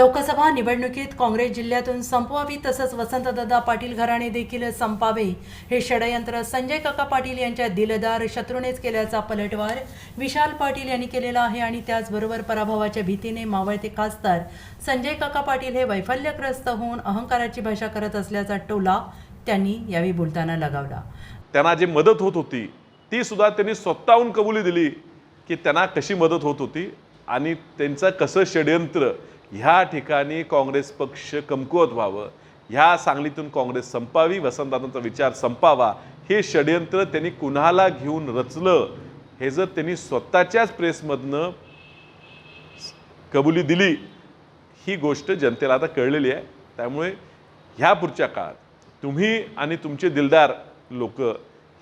लोकसभा निवडणुकीत काँग्रेस जिल्ह्यातून संपवावी तसंच वसंतदादा पाटील घराणे देखील संपावे. हे षडयंत्र संजय काका पाटील यांच्या दिलदार शत्रूनेच केल्याचा पलटवार विशाल पाटील यांनी केलेला आहे आणि त्याचबरोबर पराभवाच्या भीतीने मावळते खासदार संजय काका पाटील हे वैफल्यग्रस्त होऊन अहंकाराची भाषा करत असल्याचा टोला त्यांनी यावेळी बोलताना लगावला. त्यांना जी मदत होत होती ती सुद्धा त्यांनी स्वतःहून कबुली दिली की त्यांना कशी मदत होत होती आणि त्यांचं कसं षडयंत्र ह्या ठिकाणी काँग्रेस पक्ष कमकुवत व्हावं. ह्या सांगलीतून काँग्रेस संपावी वसंतदादांचा विचार संपावा. हे षडयंत्र त्यांनी कुणाला घेऊन रचलं? हे जर त्यांनी स्वतःच्याच प्रेसमधनं कबुली दिली ही गोष्ट जनतेला आता कळलेली आहे. त्यामुळे ह्या पुढच्या काळात तुम्ही आणि तुमचे दिलदार लोक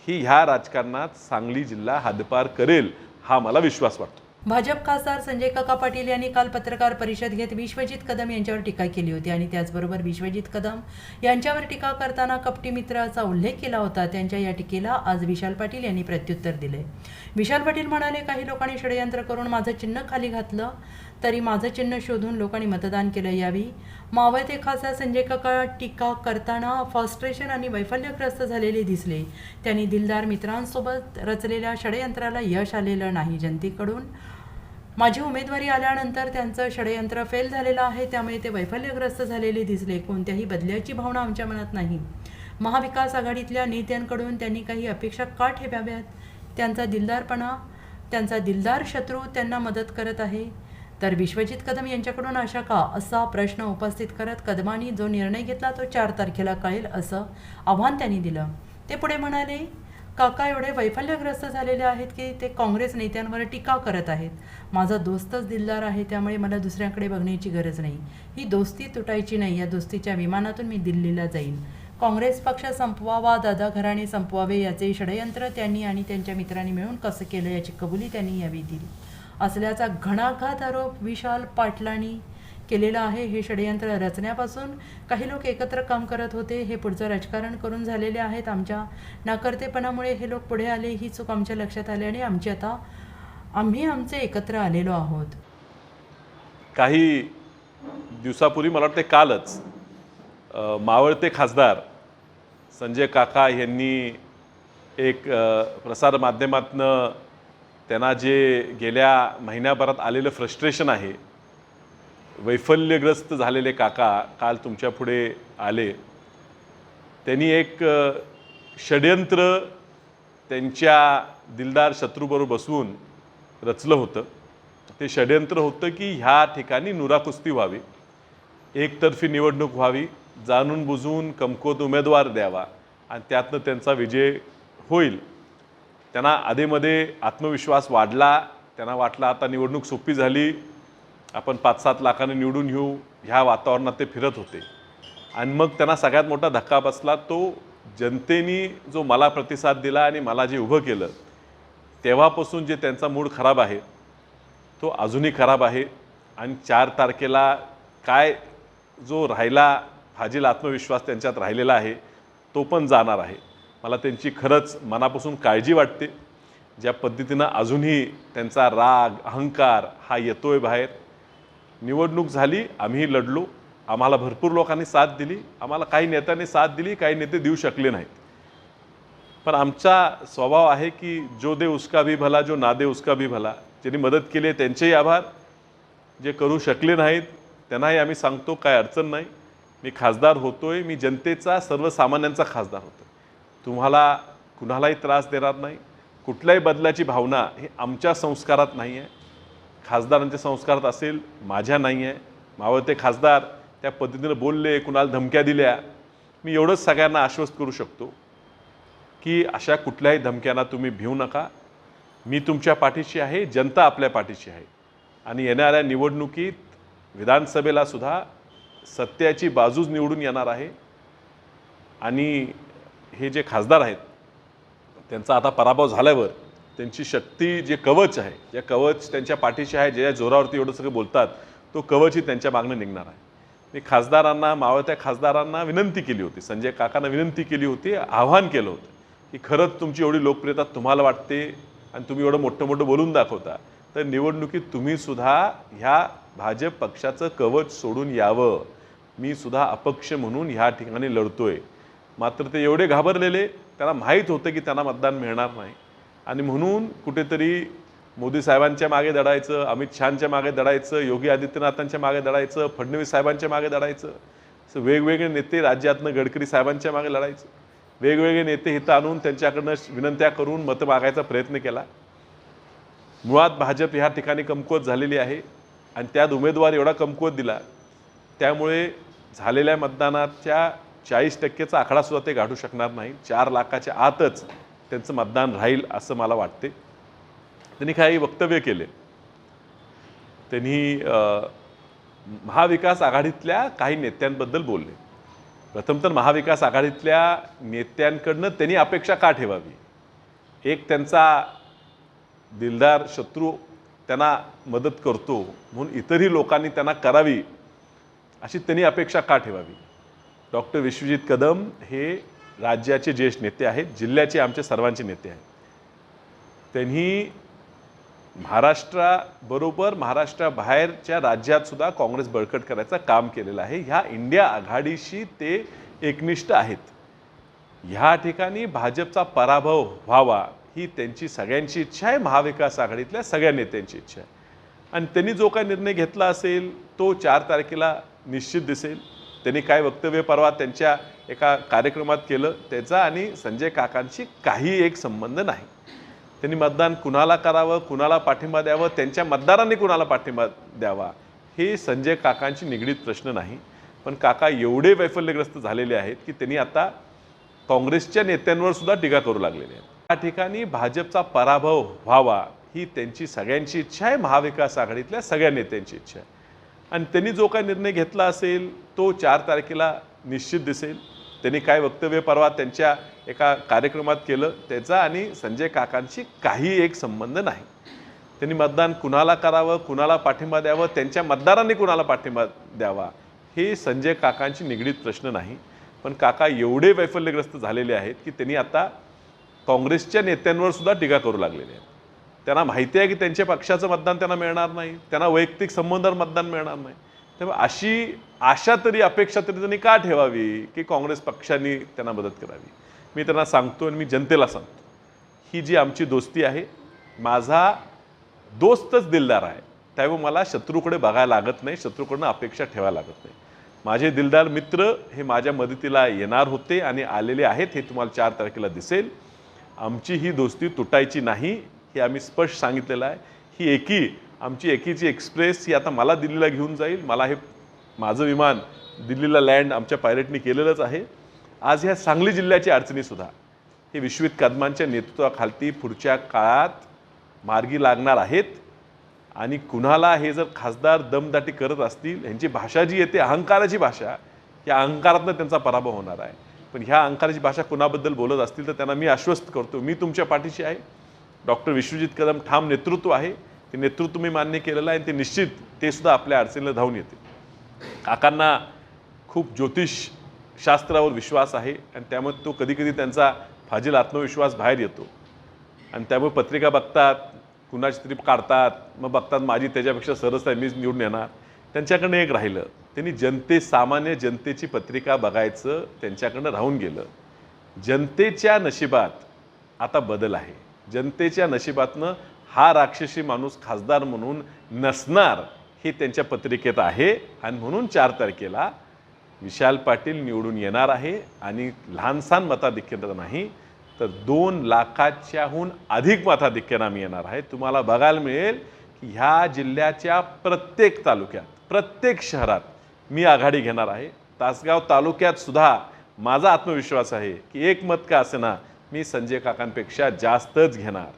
ही ह्या राजकारणात सांगली जिल्हा हद्दपार करेल हा मला विश्वास वाटतो. भाजप खासदार संजय काका पाटील यांनी काल पत्रकार परिषद घेत विश्वजित कदम यांच्यावर टीका केली होती आणि त्याचबरोबर विश्वजित कदम यांच्यावर टीका करताना कपटी मित्राचा उल्लेख केला होता. त्यांच्या या टीकेला आज विशाल पाटील यांनी प्रत्युत्तर दिले. विशाल पाटील म्हणाले काही लोकांनी षडयंत्र करून माझं चिन्ह खाली घातलं तरी माझं चिन्ह शोधून लोकांनी मतदान केलं यावी. मावळते खासदार संजय काका टीका करताना फॉस्ट्रेशन आणि वैफल्यग्रस्त झालेले दिसले. त्यांनी दिलदार मित्रांसोबत रचलेल्या षडयंत्राला यश आलेलं नाही. जनतेकडून माझी उमेदवारी आल्यानंतर त्यांचं षडयंत्र फेल झालेलं आहे. त्यामुळे ते वैफल्यग्रस्त झालेले दिसले. कोणत्याही बदल्याची भावना आमच्या मनात नाही. महाविकास आघाडीतल्या नेत्यांकडून त्यांनी काही अपेक्षा का ठेवाव्यात? त्यांचा दिलदारपणा त्यांचा दिलदार शत्रू त्यांना मदत करत आहे. तर विश्वजित कदम यांच्याकडून अशा का असा प्रश्न उपस्थित करत कदमांनी जो निर्णय घेतला तो चार तारखेला कळेल असं आव्हान त्यांनी दिलं. ते पुढे म्हणाले काका एवढे वैफल्यग्रस्त झालेले आहेत की ते काँग्रेस नेत्यांवर टीका करत आहेत. माझा दोस्तच दिलदार आहे त्यामुळे मला दुसऱ्याकडे बघण्याची गरज नाही. ही दोस्ती तुटायची नाही या दोस्तीच्या विमानातून मी दिल्लीला जाईन. काँग्रेस पक्ष संपवावा दादा घराणे संपवावे याचे षडयंत्र त्यांनी आणि त्यांच्या मित्रांनी मिळून कसं केलं याची कबुली त्यांनी यावेळी दिली. असल्याचा घणाघात आरोप विशाल पाटलांनी केलेलं आहे हे षडयंत्र रचण्यापासून. काही लोक एकत्र काम करत होते हे पुढचं राजकारण करून झालेले आहेत. आमच्या नाकर्तेपणामुळे हे लोक पुढे आले ही चूक आमच्या लक्षात आली आणि आमची आता आम्ही आमचे एकत्र आलेलो आहोत. काही दिवसापूर्वी मला वाटते कालच मावळते खासदार संजय काका यांनी एक प्रसारमाध्यमातनं त्यांना जे गेल्या महिन्याभरात आलेलं फ्रस्ट्रेशन आहे वैफल्यग्रस्त झालेले काका काल तुमच्यापुढे आले. त्यांनी एक षड्यंत्र षडयंत्र त्यांच्या दिलदार शत्रूबरोबर बसवून रचलं होतं. ते षडयंत्र होतं की ह्या ठिकाणी नुराकुस्ती व्हावी. एकतर्फी निवडणूक व्हावी जाणून बुजून कमकुवत उमेदवार द्यावा आणि त्यातनं त्यांचा विजय होईल. त्यांना आधीमध्ये आत्मविश्वास वाढला त्यांना वाटलं आता निवडणूक सोपी झाली. आपण पाच सात लाखाने निवडून येऊ ह्या वातावरणात ते फिरत होते. आणि मग त्यांना सगळ्यात मोठा धक्का बसला तो जनतेने जो मला प्रतिसाद दिला आणि मला जे उभं केलं तेव्हापासून जे त्यांचा मूड खराब आहे तो अजूनही खराब आहे. आणि चार तारखेला काय जो राहिला फाजील आत्मविश्वास त्यांच्यात राहिलेला आहे तो पण जाणार आहे. मला त्यांची खरंच मनापासून काळजी वाटते. ज्या पद्धतीनं अजूनही त्यांचा राग अहंकार हा येतोय बाहेर. निवडणूक झाली आम्ही लढलो. आम्हाला भरपूर लोकांनी साथ दिली. आम्हाला काही नेत्यांनी साथ दिली काही नेते देऊ शकले नाहीत. पण आमचा स्वभाव आहे की जो दे उसका भी भला जो ना दे उसका भी भला ज्यांनी मदत केली आहे त्यांचेही आभार. जे करू शकले नाहीत त्यांनाही आम्ही सांगतो काय अडचण नाही. मी खासदार होतोय. मी जनतेचा सर्वसामान्यांचा खासदार होतो तुम्हाला कुणालाही त्रास देणार नाही. कुठल्याही बदलाची भावना ही आमच्या संस्कारात नाही आहे खासदारांच्या संस्कारात असेल माझ्या नाही आहे मावळते खासदार त्या पद्धतीनं बोलले कुणाला धमक्या दिल्या. मी एवढंच सगळ्यांना आश्वस्त करू शकतो की अशा कुठल्याही धमक्यांना तुम्ही भिवू नका. मी तुमच्या पाठीशी आहे जनता आपल्या पाठीशी आहे. आणि येणाऱ्या निवडणुकीत विधानसभेला सुद्धा सत्याची बाजूच निवडून येणार आहे. आणि हे जे खासदार आहेत त्यांचा आता पराभव झाल्यावर त्यांची शक्ती जे कवच आहे जे कवच त्यांच्या पाठीशी आहे ज्या जोरावरती एवढं सगळं बोलतात तो कवचही त्यांच्या मागणं निघणार आहे. मी खासदारांना मावळत्या खासदारांना विनंती केली होती संजय काकांना विनंती केली होती आव्हान केलं होतं की खरंच तुमची एवढी लोकप्रियता तुम्हाला वाटते आणि तुम्ही एवढं मोठं मोठं बोलून दाखवता तर निवडणुकीत तुम्ही सुद्धा ह्या भाजप पक्षाचं कवच सोडून यावं. मी सुद्धा अपक्ष म्हणून ह्या ठिकाणी लढतोय. मात्र ते एवढे घाबरलेले त्यांना माहीत होतं की त्यांना मतदान मिळणार नाही. आणि म्हणून कुठेतरी मोदी साहेबांच्या मागे दडायचं अमित शहाच्या मागे दडायचं योगी आदित्यनाथांच्या मागे दडायचं फडणवीस साहेबांच्या मागे दडायचं. असं वेगवेगळे नेते राज्यातनं गडकरी साहेबांच्या मागे लढायचं. वेगवेगळे नेते इथं आणून त्यांच्याकडनं विनंत्या करून मतं मागायचा प्रयत्न केला. मुळात भाजप ह्या ठिकाणी कमकुवत झालेली आहे आणि त्यात उमेदवार एवढा कमकुवत दिला त्यामुळे झालेल्या मतदानाच्या चाळीस टक्केचा आकडासुद्धा ते गाठू शकणार नाही. चार लाखाच्या आतच त्यांचं मतदान राहील असं मला वाटते. त्यांनी काही वक्तव्य केले. त्यांनी महाविकास आघाडीतल्या काही नेत्यांबद्दल बोलले. प्रथम तर महाविकास आघाडीतल्या नेत्यांकडनं त्यांनी अपेक्षा का ठेवावी? एक त्यांचा दिलदार शत्रू त्यांना मदत करतो म्हणून इतरही लोकांनी त्यांना करावी अशी त्यांनी अपेक्षा का ठेवावी? डॉक्टर विश्वजित कदम हे राज्याचे ज्येष्ठ नेते आहेत जिल्ह्याचे आमचे सर्वांचे नेते आहेत. त्यांनी महाराष्ट्राबरोबर महाराष्ट्राबाहेरच्या राज्यातसुद्धा काँग्रेस बळकट करायचं काम केलेलं आहे. ह्या इंडिया आघाडीशी ते एकनिष्ठ आहेत. ह्या ठिकाणी भाजपचा पराभव व्हावा ही त्यांची सगळ्यांची इच्छा आहे. महाविकास आघाडीतल्या सगळ्या नेत्यांची इच्छा आहे. आणि त्यांनी जो काय निर्णय घेतला असेल तो चार तारखेला निश्चित दिसेल. त्यांनी काय वक्तव्य परवा त्यांच्या एका कार्यक्रमात केलं त्याचा आणि संजय काकांशी काही एक संबंध नाही. त्यांनी मतदान कुणाला करावं कुणाला पाठिंबा द्यावं त्यांच्या मतदारांनी कुणाला पाठिंबा द्यावा हे संजय काकांशी निगडीत प्रश्न नाही. पण काका एवढे वैफल्यग्रस्त झालेले आहेत की त्यांनी आता काँग्रेसच्या नेत्यांवर सुद्धा टीका करू लागलेले आहेत. या ठिकाणी भाजपचा पराभव व्हावा ही त्यांची सगळ्यांची इच्छा आहे महाविकास आघाडीतल्या सगळ्या नेत्यांची इच्छा आहे. आणि त्यांनी जो काही निर्णय घेतला असेल तो चार तारखेला निश्चित दिसेल. त्यांनी काय वक्तव्य परवा त्यांच्या एका कार्यक्रमात केलं त्याचा आणि संजय काकांशी काही एक संबंध नाही. त्यांनी मतदान कुणाला करावं कुणाला पाठिंबा द्यावं त्यांच्या मतदारांनी कुणाला पाठिंबा द्यावा हे संजय काकांशी निगडीत प्रश्न नाही. पण काका एवढे वैफल्यग्रस्त झालेले आहेत की त्यांनी आता काँग्रेसच्या नेत्यांवर सुद्धा टीका करू लागलेले आहेत. त्यांना माहिती आहे की त्यांच्या पक्षाचं मतदान त्यांना मिळणार नाही त्यांना वैयक्तिक संबंधावर मतदान मिळणार नाही. त्यामुळे अशी आशा तरी अपेक्षा तरी त्यांनी का ठेवावी की काँग्रेस पक्षाने त्यांना मदत करावी? मी त्यांना सांगतो आणि मी जनतेला सांगतो. ही जी आमची दोस्ती आहे माझा दोस्तच दिलदार आहे. त्यामुळे मला शत्रूकडे बघायला लागत नाही शत्रूकडनं अपेक्षा ठेवायला लागत नाही. माझे दिलदार मित्र हे माझ्या मदतीला येणार होते आणि आलेले आहेत हे तुम्हाला चार तारखेला दिसेल. आमची ही दोस्ती तुटायची नाही हे आम्ही स्पष्ट सांगितलेलं आहे. ही एकी आमची एकीची एक्सप्रेस ही आता मला दिल्लीला घेऊन जाईल. मला हे माझं विमान दिल्लीला लँड आमच्या पायलटनी केलेलंच आहे. आज ह्या सांगली जिल्ह्याच्या अडचणीसुद्धा हे विश्वित कदमांच्या नेतृत्वाखालती पुढच्या काळात मार्गी लागणार आहेत. आणि कुणाला हे जर खासदार दमदाटी करत असतील ह्यांची भाषा जी येते अहंकाराची भाषा या अहंकारातनं त्यांचा पराभव होणार आहे. पण ह्या अहंकाराची भाषा कुणाबद्दल बोलत असतील तर त्यांना मी आश्वस्त करतो. मी तुमच्या पाठीशी आहे. डॉक्टर विश्वजित कदम ठाम नेतृत्व आहे. ते नेतृत्व मी मान्य केलेलं आहे आणि ते निश्चित ते सुद्धा आपल्या अडचणीला धावून येते काकांना खूप ज्योतिष शास्त्रावर विश्वास आहे आणि त्यामुळे तो कधीकधी त्यांचा फाजील आत्मविश्वास बाहेर येतो. आणि त्यामुळे पत्रिका बघतात कुणाची तरी काढतात मग बघतात माझी त्याच्यापेक्षा सरस आहे मीच निवडून येणार. त्यांच्याकडनं एक राहिलं त्यांनी जनते सामान्य जनतेची पत्रिका बघायचं त्यांच्याकडनं राहून गेलं. जनतेच्या नशिबात आता बदल आहे. जनतेच्या नशिबातनं हा राक्षसी माणूस खासदार म्हणून नसणार हे त्यांच्या पत्रिकेत आहे. आणि म्हणून चार तारखेला विशाल पाटील निवडून येणार आहे आणि लहानसहान मताधिक्यता नाही तर दोन लाखाच्याहून अधिक मताधिक्यानं आम्ही येणार आहे. तुम्हाला बघायला मिळेल की ह्या जिल्ह्याच्या प्रत्येक तालुक्यात प्रत्येक शहरात मी आघाडी घेणार आहे. तासगाव तालुक्यात सुद्धा माझा आत्मविश्वास आहे की एक मत का असेना मी संजय काकांपेक्षा जास्तच घेणार.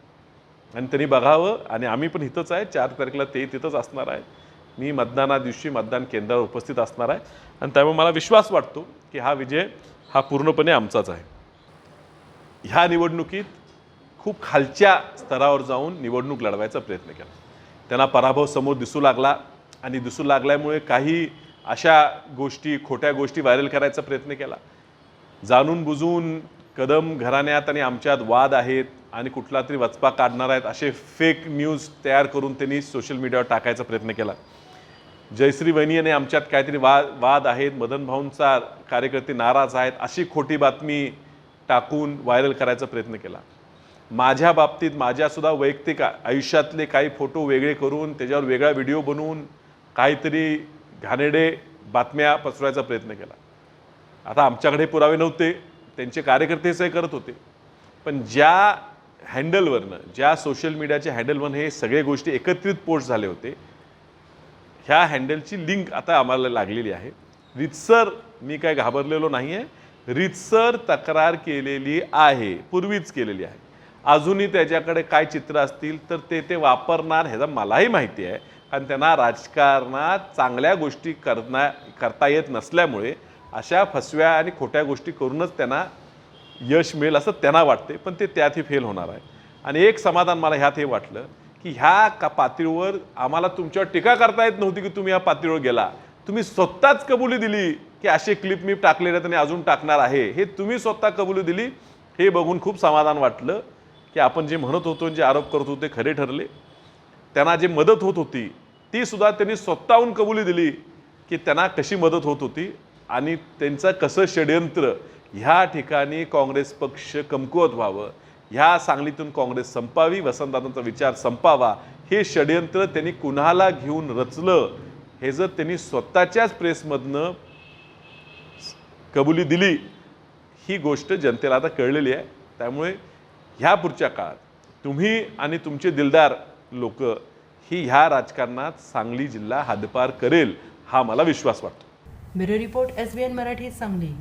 आणि त्यांनी बघावं. आणि आम्ही पण इथंच आहे. चार तारखेला ते तिथंच असणार आहे. मी मतदाना दिवशी मतदान केंद्रावर उपस्थित असणार आहे. आणि त्यामुळे मला विश्वास वाटतो की हा विजय हा पूर्णपणे आमचाच आहे. ह्या निवडणुकीत खूप खालच्या स्तरावर जाऊन निवडणूक लढवायचा प्रयत्न केला. त्यांना पराभव समोर दिसू लागला. आणि दिसू लागल्यामुळे काही अशा गोष्टी खोट्या गोष्टी व्हायरल करायचा प्रयत्न केला. जाणून बुजून कदम घराण्यात आणि आमच्यात वाद आहेत. आणि कुठला तरी वचपा काढणार आहेत असे फेक न्यूज तयार करून त्यांनी सोशल मीडियावर टाकायचा प्रयत्न केला. जयश्री वहिनी आणि आमच्यात काहीतरी वाद वाद आहेत मदन भाऊंचा कार्यकर्ते नाराज आहेत अशी खोटी बातमी टाकून व्हायरल करायचा प्रयत्न केला. माझ्या बाबतीत माझ्यासुद्धा वैयक्तिक आयुष्यातले काही फोटो वेगळे करून त्याच्यावर वेगळा व्हिडिओ बनवून काहीतरी घाणेडे बातम्या पसरवायचा प्रयत्न केला. आता आमच्याकडे पुरावे नव्हते त्यांचे कार्यकर्ते हे करत होते. पण ज्या हँडलवरनं ज्या सोशल मीडियाच्या हँडलवरनं हे सगळे गोष्टी एकत्रित पोस्ट झाले होते ह्या हँडलची लिंक आता आम्हाला लागलेली आहे. रितसर मी काय घाबरलेलो नाही आहे रितसर तक्रार केलेली आहे पूर्वीच केलेली आहे. अजूनही त्याच्याकडे काय चित्र असतील तर ते ते वापरणार ह्याचा मलाही माहिती आहे. कारण त्यांना राजकारणात चांगल्या गोष्टी करणार करता येत नसल्यामुळे अशा फसव्या आणि खोट्या गोष्टी करूनच त्यांना यश मिळेल असं त्यांना वाटते पण ते त्यातही फेल होणार आहे. आणि एक समाधान मला ह्यात हे वाटलं की ह्या का पातळीवर आम्हाला तुमच्यावर टीका करता येत नव्हती की तुम्ही या पातळीवर गेला. तुम्ही स्वतःच कबुली दिली की असे क्लिप मी टाकलेले आहेत आणि अजून टाकणार आहे. हे तुम्ही स्वतः कबुली दिली हे बघून खूप समाधान वाटलं की आपण जे म्हणत होतो आणि जे आरोप करत होते खरे ठरले त्यांना जे मदत होत होती ती सुद्धा त्यांनी स्वतःहून कबुली दिली की त्यांना कशी मदत होत होती आणि त्यांचं कसं षडयंत्र ह्या ठिकाणी काँग्रेस पक्ष कमकुवत व्हावं. ह्या सांगलीतून काँग्रेस संपावी वसंतदादांचा विचार संपावा. हे षडयंत्र त्यांनी कुणाला घेऊन रचलं हे जर त्यांनी स्वतःच्याच प्रेसमधनं कबुली दिली ही गोष्ट जनतेला आता कळलेली आहे. त्यामुळे ह्या पुढच्या काळात तुम्ही आणि तुमचे दिलदार लोक ही ह्या राजकारणात सांगली जिल्हा हद्दपार करेल हा मला विश्वास वाटतो. Bureau report S B N Marathi Sangli.